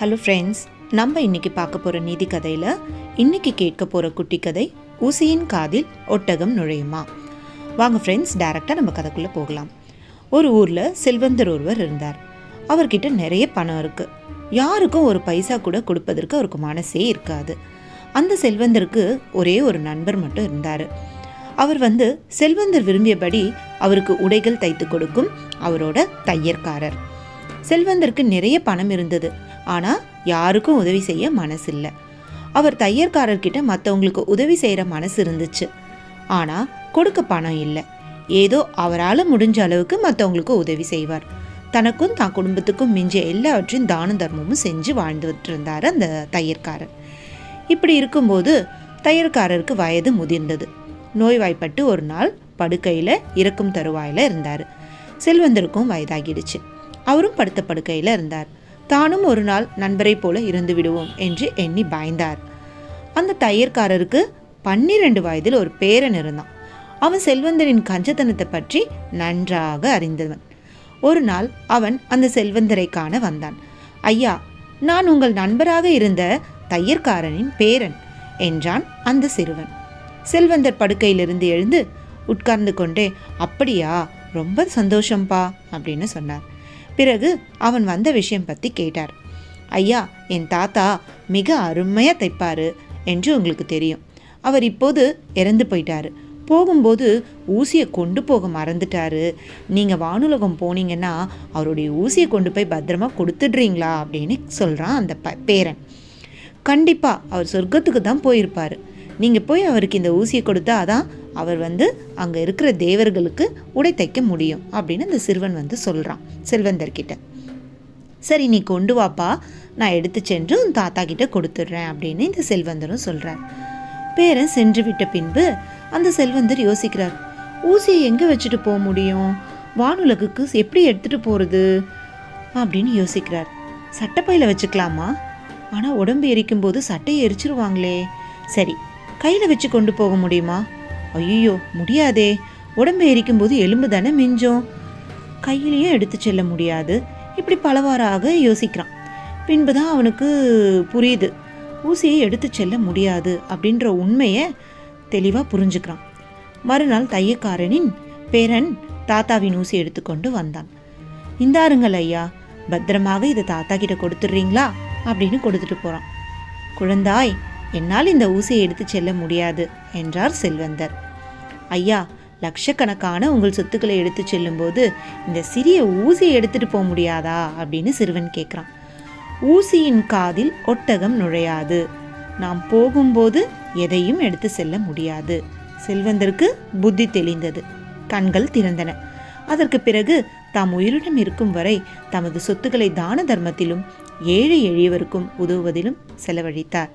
Hello friends நம்ம இன்னைக்கு பார்க்க போகிற நீதி கதையில் இன்னைக்கு கேட்க போகிற குட்டி கதை ஊசியின் காதில் ஒட்டகம் நுழையுமா? வாங்க ஃப்ரெண்ட்ஸ் டைரெக்டாக நம்ம கதைக்குள்ளே போகலாம். ஒரு ஊரில் செல்வந்தர் ஒருவர் இருந்தார். அவர்கிட்ட நிறைய பணம் இருக்குது யாருக்கும் ஒரு பைசா கூட கொடுப்பதற்கு அவருக்கு மனசே இருக்காது. அந்த செல்வந்தருக்கு ஒரே ஒரு நண்பர் மட்டும் இருந்தார். அவர் வந்து செல்வந்தர் விரும்பியபடி அவருக்கு உடைகள் தைத்து கொடுக்கும் அவரோட தையற்காரர். செல்வந்தருக்கு நிறைய பணம் இருந்தது. ஆனால் யாருக்கும் உதவி செய்ய மனசு இல்லை அவர் தையற்காரர்கிட்ட மற்றவங்களுக்கு உதவி செய்கிற மனசு இருந்துச்சு. ஆனால் கொடுக்க பணம் இல்லை. ஏதோ அவரால் முடிஞ்ச அளவுக்கு மற்றவங்களுக்கு உதவி செய்வார். தனக்கும் தான் குடும்பத்துக்கும் மிஞ்சிய எல்லாவற்றையும் தான தர்மமும் செஞ்சு வாழ்ந்துட்டு இருந்தார் அந்த தையற்காரர். இப்படி இருக்கும்போது தையற்காரருக்கு வயது முதிர்ந்தது. நோய்வாய்ப்பட்டு ஒரு நாள் படுக்கையில் இறக்கும் தருவாயில் இருந்தார். செல்வந்தருக்கும் வயதாகிடுச்சு. அவரும் படுத்த படுக்கையில் இருந்தார். தானும் ஒரு நாள் நண்பரைப் போல இருந்து விடுவோம் என்று எண்ணி பயந்தார். அந்த தையற்காரருக்கு பன்னிரண்டு வயதில் ஒரு பேரன் இருந்தான். அவன் செல்வந்தரின் கஞ்சத்தனத்தை பற்றி நன்றாக அறிந்தவன். ஒரு நாள் அவன் அந்த செல்வந்தரை காண வந்தான். ஐயா நான் உங்கள் நண்பராக இருந்த தையற்காரனின் பேரன் என்றான் அந்த சிறுவன். செல்வந்தர் படுக்கையிலிருந்து எழுந்து உட்கார்ந்து கொண்டே அப்படியா ரொம்ப சந்தோஷம்பா அப்படின்னு சொன்னார். பிறகு அவன் வந்த விஷயம் பற்றி கேட்டார். ஐயா என் தாத்தா மிக அருமையாக தைப்பாரு என்று உங்களுக்கு தெரியும். அவர் இப்போது இறந்து போயிட்டாரு. போகும்போது ஊசியை கொண்டு போக மறந்துட்டாரு. நீங்கள் வானுலகம் போனீங்கன்னா அவருடைய ஊசியை கொண்டு போய் பத்திரமா கொடுத்துடுறீங்களா? அப்படின்னு சொல்கிறான் அந்த ப பேரன். கண்டிப்பாக அவர் சொர்க்கத்துக்கு தான் போயிருப்பார். நீங்கள் போய் அவருக்கு இந்த ஊசியை கொடுத்தா அதான் அவர் வந்து அங்கே இருக்கிற தேவர்களுக்கு உடை தைக்க முடியும் அப்படின்னு அந்த சிறுவன் வந்து சொல்கிறான் செல்வந்தர்கிட்ட. சரி நீ கொண்டு வாப்பா நான் எடுத்து சென்று உன் தாத்தா கிட்ட கொடுத்துட்றேன் அப்படின்னு இந்த செல்வந்தரும் சொல்கிறார் பேரன் சென்று விட்ட பின்பு அந்த செல்வந்தர் யோசிக்கிறார் ஊசியை எங்கே வச்சுட்டு போக முடியும்? வானுலகுக்கு எப்படி எடுத்துகிட்டு போகிறது அப்படின்னு யோசிக்கிறார். சட்டப்பையில் வச்சுக்கலாமா? ஆனால் உடம்பு எரிக்கும் போது சட்டையை எரிச்சிருவாங்களே. சரி கையில் வச்சு கொண்டு போக முடியுமா? ஐயோ முடியாதே. உடம்பு எரிக்கும் போது எலும்பு தானே மிஞ்சும். கையிலையும் எடுத்து செல்ல முடியாது. இப்படி பலவாறாக யோசிக்கிறான். பின்பு தான் அவனுக்கு புரியுது. ஊசியை எடுத்து செல்ல முடியாது அப்படின்ற உண்மையை தெளிவாக புரிஞ்சுக்கிறான். மறுநாள் தையக்காரனின் பேரன் தாத்தாவின் ஊசி எடுத்துக்கொண்டு வந்தான். இந்தாருங்கள் ஐயா பத்திரமாக இதை தாத்தா கிட்ட கொடுத்துட்றீங்களா? அப்படின்னு கொடுத்துட்டு போகிறான் குழந்தாய் என்னால் இந்த ஊசியை எடுத்து செல்ல முடியாது என்றார் செல்வந்தர். ஐயா லட்சக்கணக்கான உங்கள் சொத்துக்களை எடுத்து செல்லும்போது இந்த சிறிய ஊசியை எடுத்துட்டு போக முடியாதா? அப்படின்னு சிறுவன் கேட்குறான். ஊசியின் காதில் ஒட்டகம் நுழையாது. நாம் போகும்போது எதையும் எடுத்து செல்ல முடியாது. செல்வந்தருக்கு புத்தி தெளிந்தது. கண்கள் திறந்தன. அதற்கு பிறகு தாம் உயிருடன் இருக்கும் வரை தமது சொத்துக்களை தான தர்மத்திலும் ஏழை எளியவருக்கும் உதவுவதிலும் செலவழித்தார்.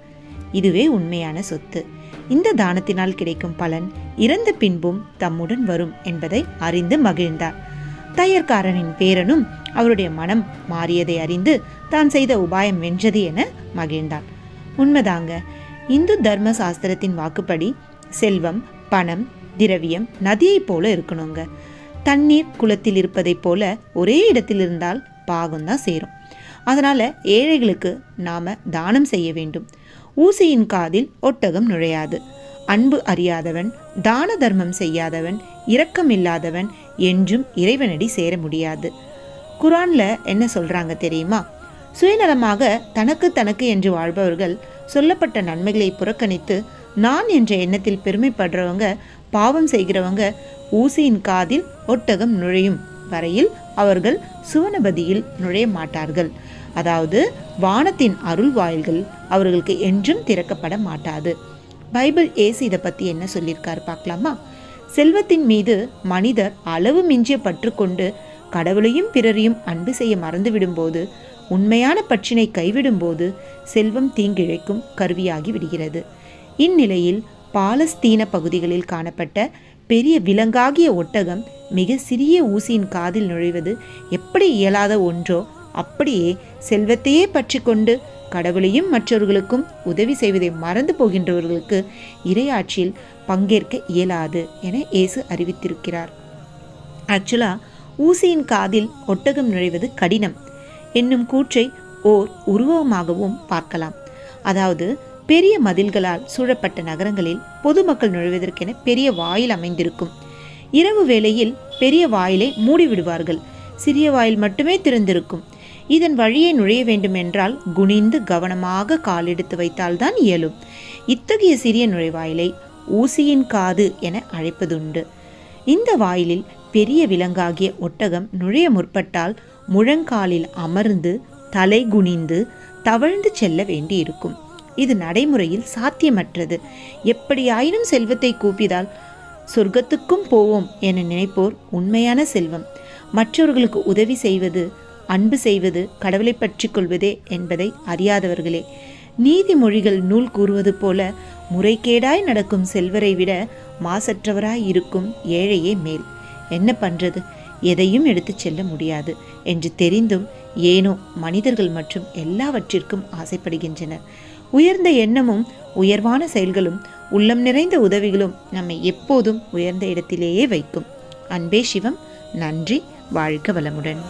இதுவே உண்மையான சொத்து. இந்த தானத்தினால் கிடைக்கும் பலன் இறந்த பின்பும் தம்முடன் வரும் என்பதை அறிந்து மகிழ்ந்தார். தையற்காரனின் பேரனும் அவருடைய மனம் மாறியதை அறிந்து தான் செய்த உபாயம் வென்றது என மகிழ்ந்தான் உண்மைதாங்க இந்து தர்ம சாஸ்திரத்தின் வாக்குப்படி செல்வம் பணம் திரவியம் நதியைப் போல இருக்கணுங்க. தண்ணீர் குளத்தில் இருப்பதைப் போல ஒரே இடத்தில் இருந்தால் பாகம்தான் சேரும். அதனால ஏழைகளுக்கு நாம தானம் செய்ய வேண்டும். ஊசியின் காதில் ஒட்டகம் நுழையாது. அன்பு அறியாதவன் தான தர்மம் செய்யாதவன் இரக்கம் இல்லாதவன் என்றும் இறைவனடி சேர முடியாது. குரான்ல என்ன சொல்றாங்க தெரியுமா? சுயநலமாக தனக்கு தனக்கு என்று வாழ்பவர்கள் சொல்லப்பட்ட நன்மைகளை புறக்கணித்து நான் என்ற எண்ணத்தில் பெருமைப்படுறவங்க பாவம் செய்கிறவங்க ஊசியின் காதில் ஒட்டகம் நுழையும் வரையில் அவர்கள் சுவனபதியில் நுழைய மாட்டார்கள். அதாவது வானத்தின் அருள் வாயில்கள் அவர்களுக்கு என்றும் திறக்கப்பட மாட்டாது. பைபிள் ஏசு இதை பற்றி என்ன சொல்லியிருக்காரு பார்க்கலாமா? செல்வத்தின் மீது மனிதர் அளவு மிஞ்சிய பற்றுக்கொண்டு கடவுளையும் பிறரையும் அன்பு செய்ய மறந்துவிடும்போது உண்மையான பற்றினை கைவிடும்போது செல்வம் தீங்கிழைக்கும் கருவியாகி விடுகிறது. இந்நிலையில் பாலஸ்தீன பகுதிகளில் காணப்பட்ட பெரிய விலங்காகிய ஒட்டகம் மிக சிறிய ஊசியின் காதில் நுழைவது எப்படி இயலாத ஒன்றோ அப்படியே செல்வத்தையே பற்றி கொண்டு கடவுளையும் மற்றவர்களுக்கும் உதவி செய்வதை மறந்து போகின்றவர்களுக்கு இரையாட்சியில் பங்கேற்க இயலாது என இயேசு அறிவித்திருக்கிறார். ஆக்சுவலாக ஊசியின் காதில் ஒட்டகம் நுழைவது கடினம். என்னும் கூற்றை ஓர் உருவமாகவும் பார்க்கலாம். அதாவது பெரிய மதில்களால் சூழப்பட்ட நகரங்களில் பொதுமக்கள் நுழைவதற்கென பெரிய வாயில் அமைந்திருக்கும். இரவு வேளையில் பெரிய வாயிலை மூடிவிடுவார்கள். சிறிய வாயில் மட்டுமே திறந்திருக்கும். இதன் வழியே நுழைய வேண்டுமென்றால் குனிந்து கவனமாக காலெடுத்து வைத்தால்தான் இயலும். இத்தகைய சிறிய நுழைவாயிலை ஊசியின் காது என அழைப்பதுண்டு. இந்த வாயிலில் பெரிய விலங்காகிய ஒட்டகம் நுழைய முற்பட்டால் முழங்காலில் அமர்ந்து தலை குனிந்து தவழ்ந்து செல்ல வேண்டியிருக்கும். இது நடைமுறையில் சாத்தியமற்றது. எப்படியாயினும் செல்வத்தை கூப்பிதால் சொர்க்கத்துக்கும் போவோம் என நினைப்போர் உண்மையான செல்வம். மற்றவர்களுக்கு உதவி செய்வது அன்பு செய்வது கடவுளை பற்றி கொள்வதே என்பதை அறியாதவர்களே. நீதிமொழிகள் நூல் கூறுவது போல முறைகேடாய் நடக்கும் செல்வரை விட மாசற்றவராய் இருக்கும் ஏழையே மேல். என்ன பண்றது? எதையும் எடுத்துச் செல்ல முடியாது என்று தெரிந்தும் ஏனோ மனிதர்கள் மற்றும் எல்லாவற்றிற்கும் ஆசைப்படுகின்றனர் உயர்ந்த எண்ணமும் உயர்வான செயல்களும் உள்ளம் நிறைந்த உதவிகளும் நம்மை எப்போதும் உயர்ந்த இடத்திலேயே வைக்கும். அன்பே சிவம் நன்றி வாழ்க வளமுடன்.